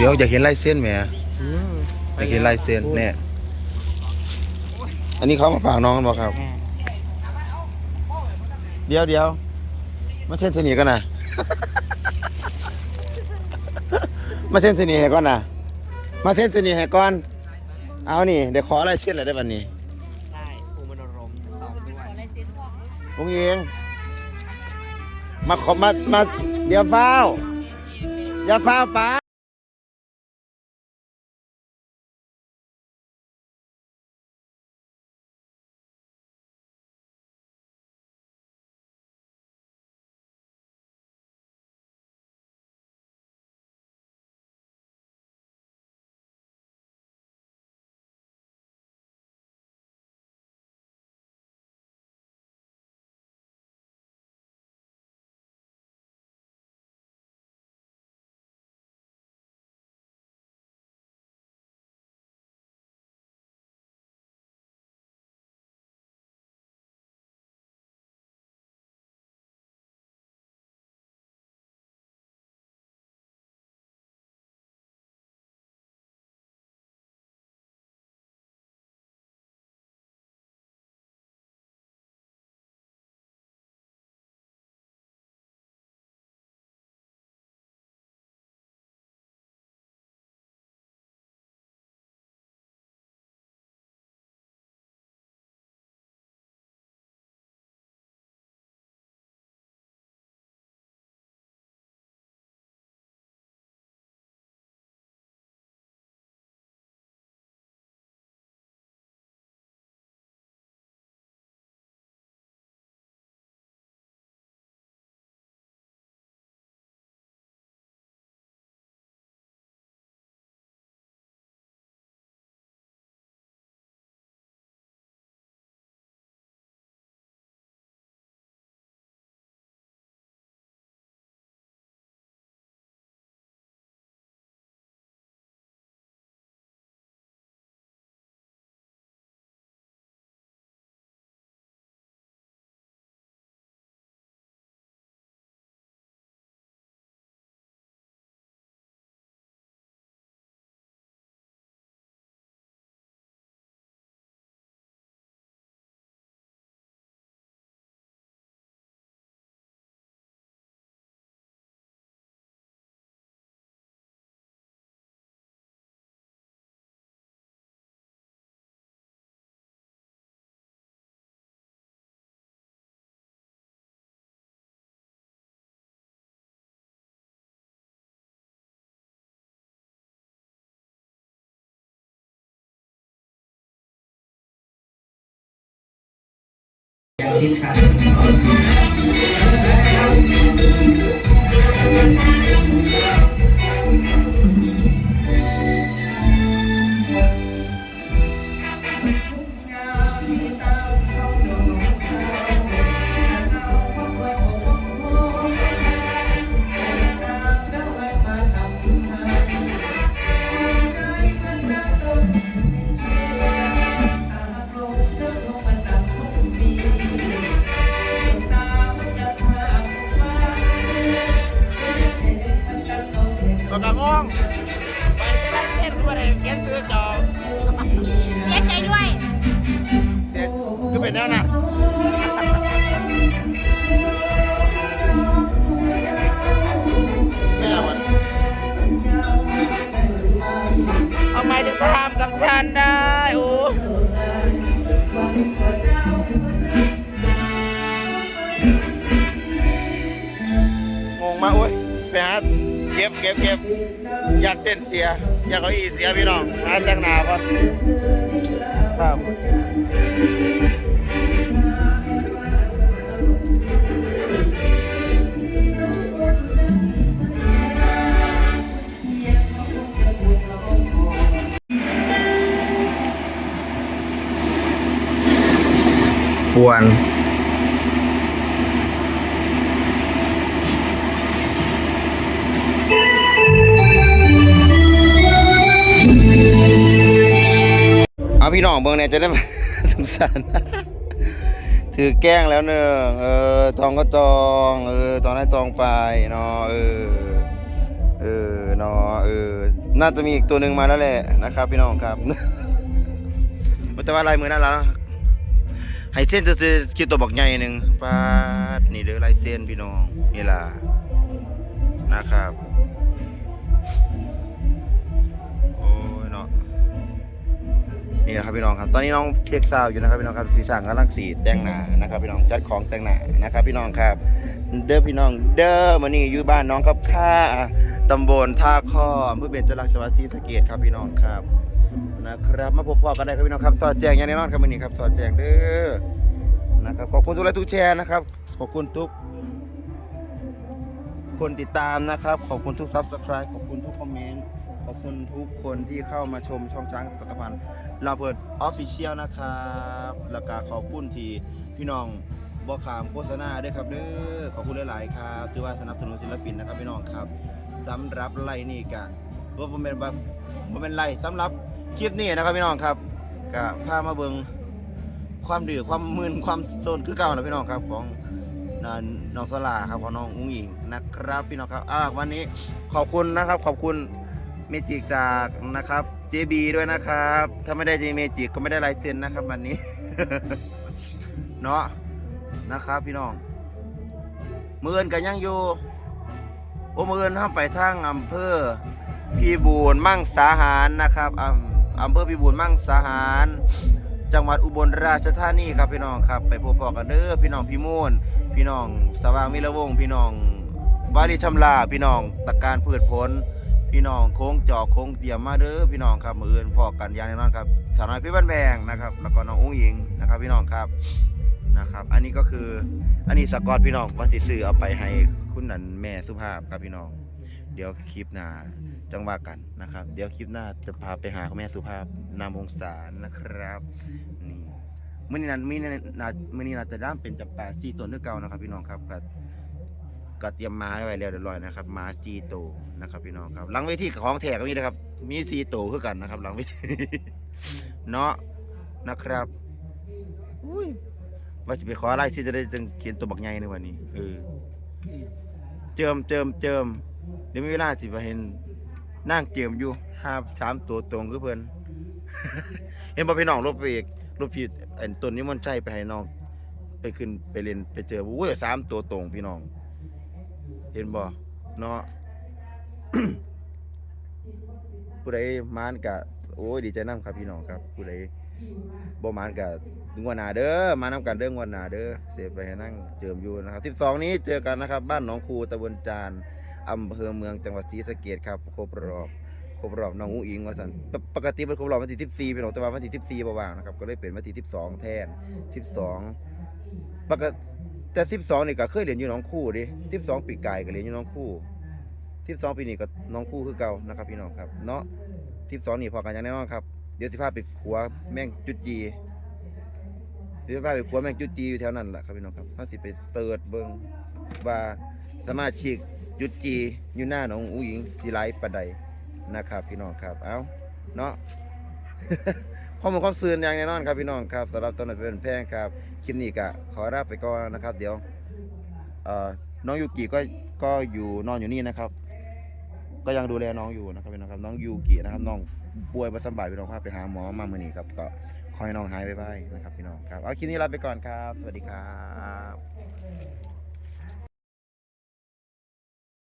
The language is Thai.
เดี๋ยวอยากเห็นลายเส้นแหมอืมอยากเห็นลายเส้นเนี่ยอันนี้เขามาฝากน้องกันบอกครับแม่เดี๋ยวเดี๋ยวมาเส้นเสนีกันนะมาเส้นเสนีให้ก่อนนะมาเส้นเสนีให้ก่อน เอานี่เดี๋ยวขอลายเส้นอะไรได้บัดนี้ได้ภูมิมโนรมตองด้วยลุงเองมาขอมามาเดี๋ยวเฝ้าอย่าเฝ้าป้าป มาโอ้ยไปหาเก็บเก็บเก็บอยากเต้นเสีย อยากเอาอีเสียพี่น้องหาแต่งหน้าก่อนครับปวน พี่น้องเบิ่งเนี่ยจะได้สงสารถือแกล้งแล้วหนึ่งเออจองก็จองเออจองได้จองไปเนาะเออเออเนาะเออน่าจะมีอีกตัวหนึ่งมาแล้วแหละนะครับ พี่น้องครับแต่ว่าลายมือน่ารักให้เส้นจะซื่อคิดตัวบอกใหญ่หนึ่งปาดนี่เด้อลายเส้นพี่น้องนี่ล่ะนะครับ นี่นะครับพี่น้องครับ ตอนนี้น้องเช็คซาวอยู่นะครับพี่น้องครับพี่สั่งกำลังสีแต่งหน้านะครับพี่น้องจัดของแต่งหน้านะครับพี่น้องครับ เด้อพี่น้องเด้อมานี่อยู่บ้านน้องครับค่าตำบลท่าข้ออำเภอเบญจรักจังหวัดศรีสะเกษครับพี่น้องครับนะครับมาพบพ่อกันได้ครับพี่น้องครับสอดแจงอย่างแน่นอนครับมื้อนี้ครับสอดแจงเด้อนะครับขอบคุณทุกไลค์ทุกแชร์นะครับขอบคุณทุกคนติดตามนะครับ ขอบคุณทุกซับสไคร b e ขอบคุณ คุณทุกคนที่เข้ามาชมช่องช้างตะกพันลาเพิดออฟฟิเชียลนะครับแล้วก็ขอบคุณที่พี่น้องบอขามโฆษณาด้วยครับเด้อขอบคุณหลาย ๆ ครับถือว่าสนับสนุนศิลปินนะครับพี่น้องครับสำหรับไล่นี่กันว่าผมเป็นแบบผมเป็นไล่สำหรับคลิปนี้นะครับพี่น้องครับก็พามาเบิงความดื้อความมึนความโซนคือเก่านะพี่น้องครับของน้องน้องสลาครับของน้องอุ้งอิงนะครับพี่น้องครับอ่าวันนี้ขอบคุณนะครับขอบคุณ เมจิกจากนะครับ JB ด้วยนะครับ ถ้าไม่ได้เจเมจิกก็ไม่ได้ลายเซ็นนะครับวันนี้ เนาะนะครับพี่น้องมืออนกันยังอยู่โอ้มืออนห้าไปทางอำเภอพีบูรมั่งสาหารนะครับอำอำเภอพีบูรมั่งสาหารจังหวัดอุบลราชธานีครับพี่น้องครับ ไปพบพอกันเด้อพี่น้องพี่มูนพี่น้องสว่างมิระวงพี่น้องวาริชำลาพี่น้องตะการพืชผล พี่น้องโค้งจอกโค้งเดี่ยมมาเด้อพี่น้องครับมืออื่นพอกันยาแน่นอนครับสาวน้อยพี่บ้านแบงนะครับแล้วก็น้องอุ้งอิงนะครับ พี่น้องครับนะครับ อันนี้ก็คืออันนี้สกอตพี่น้องว่าสิซื้อเอาไปให้คุณนันแม่สุภาพครับพี่น้อง เดี๋ยวคลิปหน้าจังว่ากันนะครับ เดี๋ยวคลิปหน้าจะพาไปหาคุณแม่สุภาพนามวงศานะครับนี่มื้อนี้นั้นมื้อนี้น่ามื้อนี้นาจะด้ามเป็นจำปา4ตัวเนึกเก่านะครับ พี่น้องครับก็ ก็เตรียมม้าไว้แล้วเรียบร้อยนะครับม้า4ตัวนะครับพี่น้องครับ หลังเวทีกับของแถก็มีนะครับ มี4ตัวคือกันนะครับ หลังเวทีเนาะนะครับอุ้ยว่าจะไปขออะไรที่จะได้จึงเขียนตัวบักใหญ่ในวันนี้เออเจิมเจิมเจิมเดี๋ยวมีเวลาสิไปเห็นนั่งเจิมอยู่ห้าสามตัวตรงคือเพิ่อนเห็นบ่พี่น้องรถไปอีกรถพี่ไอ้ต้นนี้มันใช่ไปให้น้อง ไปขึ้นไปเรียนไปเจอโอ้ยสามตัวตรงพี่น้อง เห็นบ่เนาะผู้ใดมานกะโอ้ยดีใจนํครับพี่น้องครับผู้ใดบ่มานกะงวดหน้าเด้อมานํกันเด้องวดหน้าเด้อเสียไปให้นั่งเจิมอยู่นะครับ12 นี้เจอกันนะครับ บ้านหนองคูตำบลจานอำเภอเมืองจังหวัดศรีสะเกษครับครบรอบครบรอบน้องอุ้งอิงว่าสันปปกติเป็นครบรอบวันที่14เป็นของแต่ว่าวันที่14บ่ว่างนะครับก็เลยเป็นวันที่12 แทน 12ปกติ แต่12นี่ก็เคยเรียนอยู่น้องคู่ดิ12ปีกายก็เรียนอยู่น้องคู่12ปีนี้ก็น้องคู่คือเก่านะครับ พี่น้องครับเนาะ12นี่พอกันอย่างแน่นอนครับเดี๋ยวสิพาไปขัวแม่งจุดจีสิพาไปขัวแม่งจุดจีอยู่แถวนั้นแหละครับพี่น้องครับเฮาสิไปเสิร์ชเบิ่งว่าสมาชิกจุดจีอยู่หน้าน้องอุ้งอิงสิหลายปานใดนะครับ พี่น้องครับ เอาเนาะ ข้อมูลความซื่นอย่างแน่นอนครับพี่น้องครับสำหรับตอนนี้เป็นแพงครับคลิปนี้ก็ขอรับไปก่อนนะครับ เดี๋ยวน้องยูกิก็ก็อยู่นอนอยู่นี่นะครับ ก็ยังดูแลน้องอยู่นะครับพี่น้องครับน้องยูกินะครับน้องป่วยประสำบายพี่น้องพาไปหาหมอมาเมื่อนี้ครับก็ขอให้น้องหายไปๆนะครับพี่น้องครับเอาคลิปนี้ลาไปก่อนครับ สวัสดีครับ